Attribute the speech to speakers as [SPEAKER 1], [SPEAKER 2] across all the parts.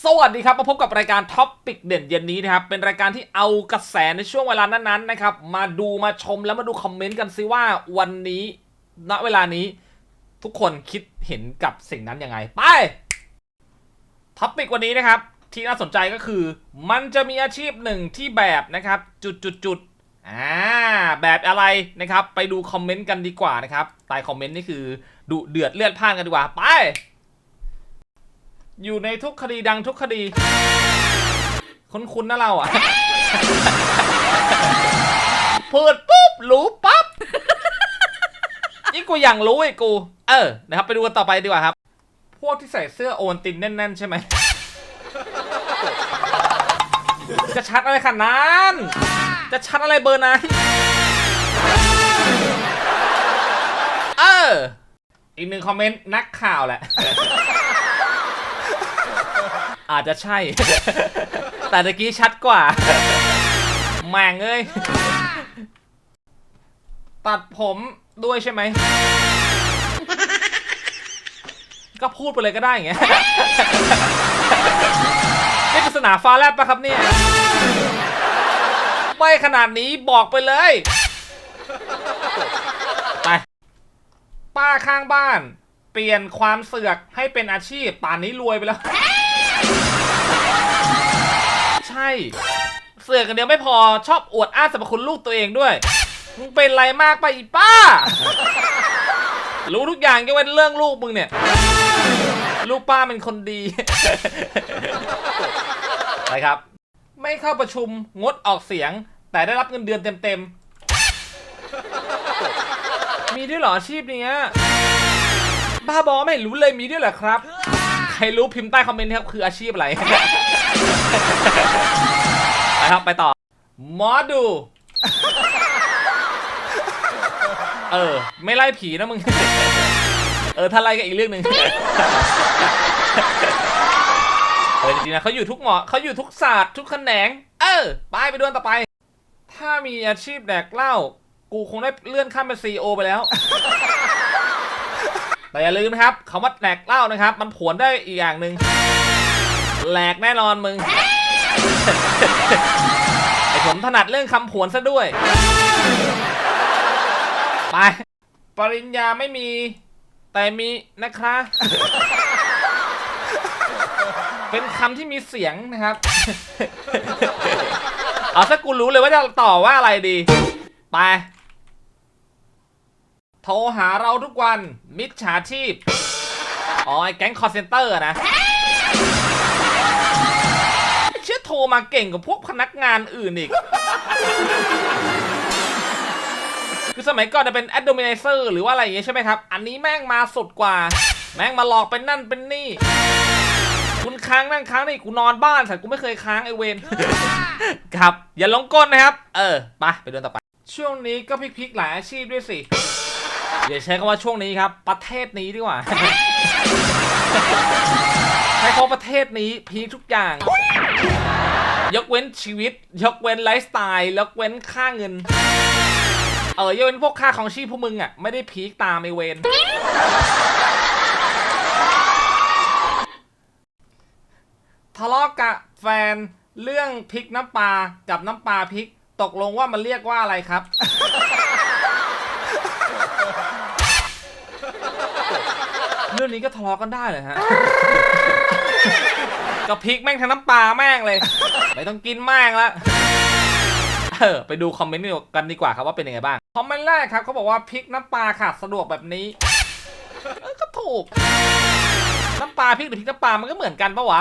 [SPEAKER 1] สวัสดีครับมาพบกับรายการท็อปปิกเด่นเย็นนี้นะครับเป็นรายการที่เอากระแสในช่วงเวลานั้นๆนะครับมาดูมาชมแล้วมาดูคอมเมนต์กันซิว่าวันนี้ณเวลานี้ทุกคนคิดเห็นกับสิ่งนั้นยังไง ไปท็อปปิกวันนี้นะครับ ที่น่าสนใจก็คือ มันจะมีอาชีพหนึ่งที่แบบนะครับ จุดจุดจุดๆอ่าแบบอะไรนะครับ ไปดูคอมเมนต์กันดีกว่านะครับใต้คอมเมนต์นี่คือดุเดือดเลือดพ่านกันดีกว่าไป อยู่ในทุกคดีดังทุกคดี คุ้นๆนะเราอะ พูดปุ๊บ รู้ปั๊บนี่งกูยังรู้ไอ้กู เออนะครับไปดูกันต่อไปดีกว่าครับ พวกที่ใส่เสื้อโอนตินแน่น ๆ ใช่ไหม จะชัดอะไรขนาดนั้น จะชัดอะไรเบอร์นั้น เออ อีกหนึ่งคอมเมนต์นักข่าวแหละ อาจจะใช่ แต่ตะกี้ชัดกว่า แม่งเอ้ย ตัดผมด้วยใช่ไหม ก็พูดไปเลยก็ได้อย่างเงี้ยนี่ปริศนาฟ้าแลบปะครับเนี่ยไม่ขนาดนี้บอกไปเลย ไป ป้าข้างบ้าน เปลี่ยนความเสือกให้เป็นอาชีพ ป่านนี้รวยไปแล้ว เสือกกันเดียวไม่พอชอบอวดอ้างสรรพคุณลูกตัวเองด้วย มึงเป็นไรมากไปอีป้า รู้ทุกอย่างยกเว้นเรื่องลูกมึงเนี่ย ลูกป้าเป็นคนดี ไปครับ ไม่เข้าประชุมงดออกเสียง แต่ได้รับเงินเดือนเต็มๆ มีด้วยเหรออาชีพเนี้ยบ้าบอไม่รู้เลยมีด้วยเหรอครับ ใครรู้พิมพ์ใต้คอมเมนต์นะครับคืออาชีพอะไร ไปครับไปต่อ หมอดู เออ ไม่ไล่ผีนะมึง เออ ถ้าไล่ก็อีกเรื่องหนึ่งเออจริงๆนะเขาอยู่ทุกหมอเขาอยู่ทุกศาสตร์ทุกแขนง เออ ไปไปดูอันต่อไป ถ้ามีอาชีพแดกเหล้ากูคงได้เลื่อนขั้นเป็นซีโอไปแล้ว แต่อย่าลืมนะครับคำว่าแดกเหล้านะครับ มันผวนได้อีกอย่างหนึ่ง แหลกแน่นอนมึง ไอผมถนัดเรื่องคำผวนซะด้วย ไป ปริญญาไม่มี แต่มีนะคะ เป็นคำที่มีเสียงนะครับ เอาสักกูรู้เลยว่าจะต่อว่าอะไรดี ไป โทรหาเราทุกวันมิจฉาชีพ อ๋อ ไอแก๊งคอร์เซนเตอร์นะ รมาเก่งกว่าพวกพนักงานอื่นอีก คือสมัยก่อนจะเป็น a d o m i n i z e r หรือว่าอะไรอย่างเงี้ยใช่ไหมครับ อันนี้แม่งมาสุดกว่า แม่งมาหลอกเป็นนั่นเป็นนี่ คุณค้างนั่งค้างนี่กูนอนบ้านสัตว์กูไม่เคยค้างไอเวนครับ อย่าหลงกลนะครับ เออไปไปเดินต่อไป ช่วงนี้ก็พลิกๆหลายอาชีพด้วยสิอย่าใช้คำว่าช่วงนี้ครับ ประเทศนี้ดีกว่าใช้คำประเทศนี้พีทุกอย่าง ยกเว้นชีวิต ยกเว้นไลฟ์สไตล์ยกเว้นค่าเงิน เออยกเว้นพวกค่าของชีพพวกมึงอะ ไม่ได้พีคตามไอเวนทะเลาะกับแฟนเรื่องพริกน้ำปลากับน้ำปลาพริก ตกลงว่ามันเรียกว่าอะไรครับ เรื่องนี้ก็ทะเลาะกันได้เลยฮะ กับพริกแม่งทั้งน้ำปลาแม่งเลย ไม่ต้องกินแม่งละเออไปดูคอมเมนต์กันดีกว่าครับว่าเป็นยังไงบ้าง คอมเมนต์แรกครับเขาบอกว่าพริกน้ำปลาค่ะสะดวกแบบนี้เออก็ถูก น้ำปลาพริกหรือพริกน้ำปลามันก็เหมือนกันปะวะ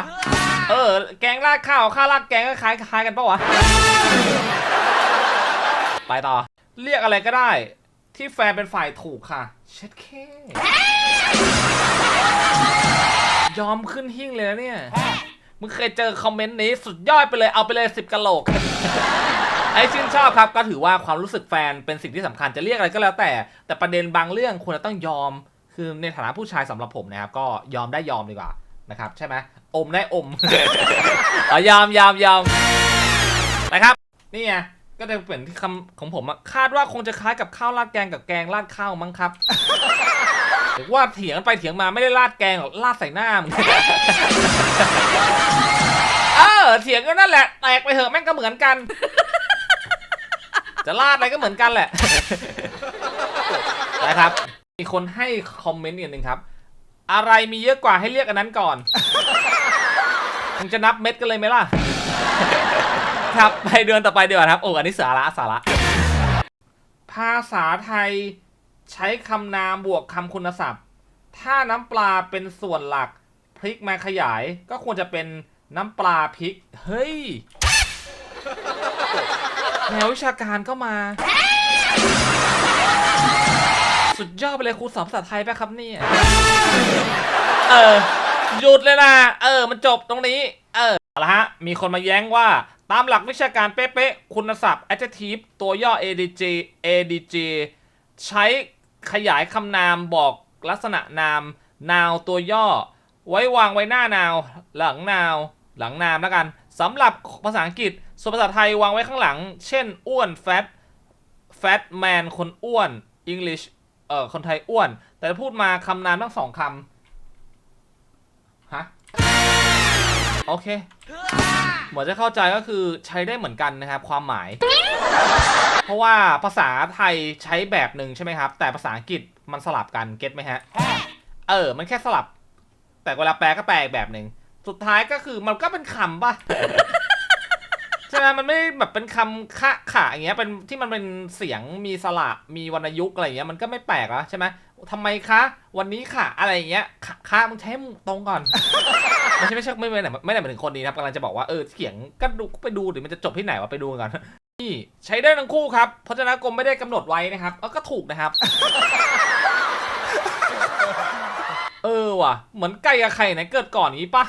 [SPEAKER 1] เออ แกงราดข้าวข้าวราดแกงก็คล้ายคล้ายกันปะวะ ไปต่อ เรียกอะไรก็ได้ ที่แฟนเป็นฝ่ายถูกค่ะ เช็ดเคยอมขึ้นหิ้งเลยนะเนี่ย มึงเคยเจอคอมเมนต์นี้สุดยอดไปเลยเอาไปเลยสิบกะโหลก ไอ้ชื่นชอบครับก็ถือว่าความรู้สึกแฟนเป็นสิ่งที่สำคัญจะเรียกอะไรก็แล้วแต่ แต่ประเด็นบางเรื่องควรจะต้องยอม คือในฐานะผู้ชายสำหรับผมนะครับ ก็ยอมได้ยอมดีกว่านะครับ ใช่ไหมอมได้อมอ๋อยอมยอมยอมนะครับ นี่ไงก็จะเป็นที่คำของผมอะคาดว่าคงจะคล้ายกับข้าวราดแกงกับแกงราดข้าวมั้งครับ ว่าเถียงไปเถียงมาไม่ได้ราดแกงหรอกราดใส่หน้ามึงถียงกันนั่นแหละแตกไปเถอะแม่งก็เหมือนกัน จะลาดอะไรก็เหมือนกันแหละนะครับ มีคนให้คอมเมนต์อีกหนึ่งครับ อะไรมีเยอะกว่าให้เรียกอันนั้นก่อนมึงจะนับเม็ดกันเลยไหมล่ะ ครับไปเดือนต่อไปเดีกว่าครับ โอ้อันนี้สาระสาระ ภาษาไทย ใช้คำนามบวกคำคุณศัพท์ ถ้าน้ำปลาเป็นส่วนหลักพริกมาขยาย ก็ควรจะเป็นน้ำปลาพริก เฮ้ยแนววิชาการก็มา สุดยอดไปเลยครูสอนภาษาไทยไปะครับเนี่ยเออ หยุดเลยนะเออ มันจบตรงนี้ เออเอาละฮะ มีคนมาแย้งว่าตามหลักวิชาการเป๊ะๆ คุณศัพท์ adjective ตัวย่อ adj adj ใช้ ขยายคำนามบอกลักษณะนาม noun ตัวย่อ ไว้วางไว้หน้า noun หลัง noun หลังนามแล้วกันสำหรับภาษาอังกฤษส่วนภาษาไทยวางไว้ข้างหลัง เช่น อ้วน fat fat man คนอ้วน English เอ่อคนไทยอ้วน แต่พูดมาคำนามทั้งสองคำฮะโอเคเหมือนจะเข้าใจก็คือใช้ได้เหมือนกันนะครับ ความหมาย เพราะว่าภาษาไทยใช้แบบหนึ่งใช่ไหมครับ แต่ภาษาอังกฤษมันสลับกันเก็ตไหมฮะ เออ มันแค่สลับ แต่เวลาแปลก็แปลอีกแบบหนึ่งสุดท้ายก็คือมันก็เป็นคำป่ะใช่ไหมมันไม่ได้แบบเป็นคำคะขะอย่างเงี้ยเป็นที่มันเป็นเสียงมีสระมีวรรณยุกต์อะไรอย่างเงี้ยมันก็ไม่แปลกอะใช่ไหมทำไมคะ วันนี้ค่ะ อะไรอย่างเงี้ยคะคะมึงใช้มึงตรงก่อน ไม่ใช่ไม่ใช่ไม่ไม่ไม่ไม่ได้หมายถึงคนนี้นะครับกำลังจะบอกว่าเออเสียงก็ดูไปดูดิมันจะจบที่ไหนวะไปดูกัน ที่ใช้ได้ทั้งคู่ครับพจนากรมไม่ได้กำหนดไว้นะครับเออก็ถูกนะครับ เออว่ะ เหมือนไก่กับไข่ไหนเกิดก่อนอย่างงี้ปะ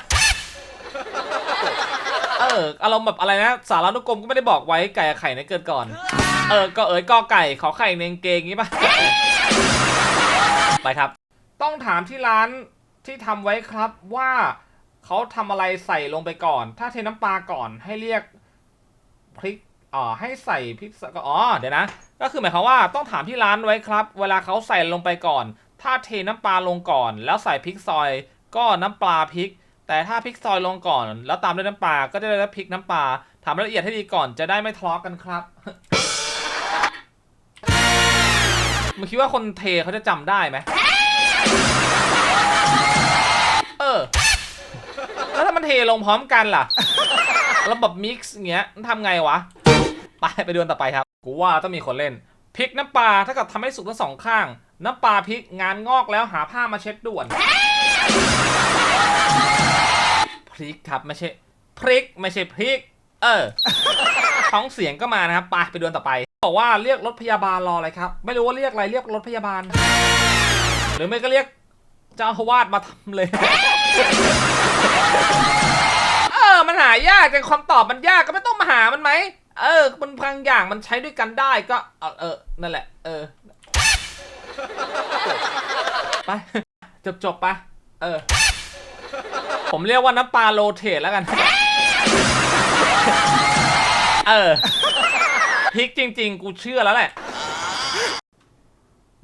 [SPEAKER 1] เอออารมณ์แบบอะไรนะ สารานุกรมก็ไม่ได้บอกไว้ไก่กับไข่ไหนเกิดก่อน เออก็เอ๋ยก็ไก่ขอไข่ในกางเกงงี้ปะไปครับ ต้องถามที่ร้านที่ทำไว้ครับว่าเขาทำอะไรใส่ลงไปก่อน ถ้าเทน้ำปลาก่อนให้เรียกพริก อ๋อให้ใส่พริกก็อ๋อเดี๋ยวนะ ก็คือหมายความว่าต้องถามที่ร้านไว้ครับ เวลาเขาใส่ลงไปก่อน ถ้าเทน้ำปลาลงก่อน แล้วใส่พริกซอยก็น้ำปลาพริก แต่ถ้าพริกซอยลงก่อน แล้วตามด้วยน้ำปลาก็จะได้พริกน้ำปลาถามรายละเอียดให้ดีก่อนจะได้ไม่ทะเลาะกันครับมึงคิดว่าคนเทเขาจะจำได้ไหมเออแล้วถ้ามันเทลงพร้อมกันล่ะ แล้วแบบมิกซ์อย่างเงี้ยทำไงวะ ไปไปดูอันต่อไปครับ กูว่าต้องมีคนเล่นพริกน้ำปลาถ้ากับทำให้สุกทั้งสองข้าง น้ำปลาพริกงานงอกแล้วหาผ้ามาเช็ดด่วน พริกครับไม่ใช่พริกไม่ใช่พริก เออท้องเสียงก็มานะครับไปไปดูอันต่อไป บอกว่าเรียกรถพยาบาลรออะไรครับ ไม่รู้ว่าเรียกอะไรเรียกรถพยาบาล หรือไม่ก็เรียกเจ้าอาวาสมาทำเลยเออมันหายากแต่ความตอบมันยากก็ไม่ต้องมาหามันไหม เออ มันบางอย่างมันใช้ด้วยกันได้ก็เออเออนั่นแหละ เออ ไป จบจบๆไป เออ ผมเรียกว่าน้ำปลาโรเทตแล้วกัน เออพิกจริง ๆ กูเชื่อแล้วแหละ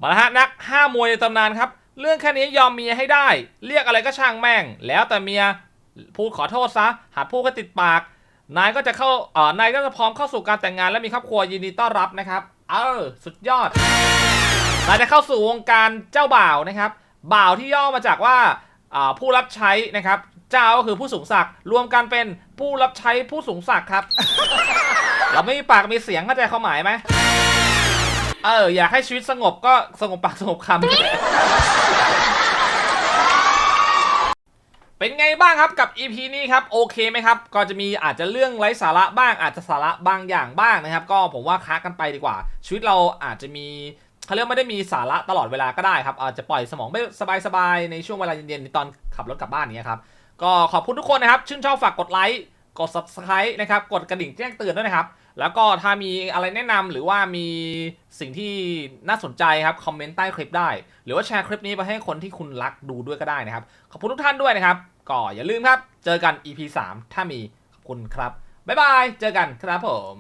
[SPEAKER 1] มาละฮะนักห้ามวยในตำนานครับ เรื่องแค่นี้ยอมเมียให้ได้ เรียกอะไรก็ช่างแม่ง แล้วแต่เมีย พูดขอโทษซะหากพูดก็ติดปาก นายก็จะเข้าเอ่อนายก็จะพร้อมเข้าสู่การแต่งงานและมีครอบครัวยินดีต้อนรับนะครับ เออ สุดยอด นายจะเข้าสู่วงการเจ้าบ่าวนะครับ บ่าวที่ย่อมาจากว่าอ่าผู้รับใช้นะครับ เจ้าก็คือผู้สูงศักดิ์รวมกันเป็นผู้รับใช้ผู้สูงศักดิ์ครับ เราไม่มีปากมีเสียงเข้าใจความหมายไหมเอออยากให้ชีวิตสงบก็สงบปากสงบคำ เป็นไงบ้างครับกับ EP นี้ครับโอเคไหมครับ ก็จะมีอาจจะเรื่องไร้สาระบ้างอาจจะสาระบางอย่างบ้างนะครับ ก็ผมว่าค้ากันไปดีกว่า ชีวิตเราอาจจะมีเขาเรียกไม่ได้มีสาระตลอดเวลาก็ได้ครับอาจจะปล่อยสมองไม่สบายๆในช่วงเวลาเย็นๆตอนขับรถกลับบ้านนี้ครับก็ขอบคุณทุกคนนะครับ ชื่นชอบฝากกดไลค์ กด subscribe นะครับกดกระดิ่งแจ้งเตือนด้วยนะครับ แล้วก็ถ้ามีอะไรแนะนำหรือว่ามีสิ่งที่น่าสนใจครับคอมเมนต์ใต้คลิปได้ หรือว่าแชร์คลิปนี้ไปให้คนที่คุณรักดูด้วยก็ได้นะครับ ขอบคุณทุกท่านด้วยนะครับ ก็อย่าลืมครับ เจอกัน EP 3 ถ้ามีขอบคุณครับบ๊ายบายเจอกันครับผม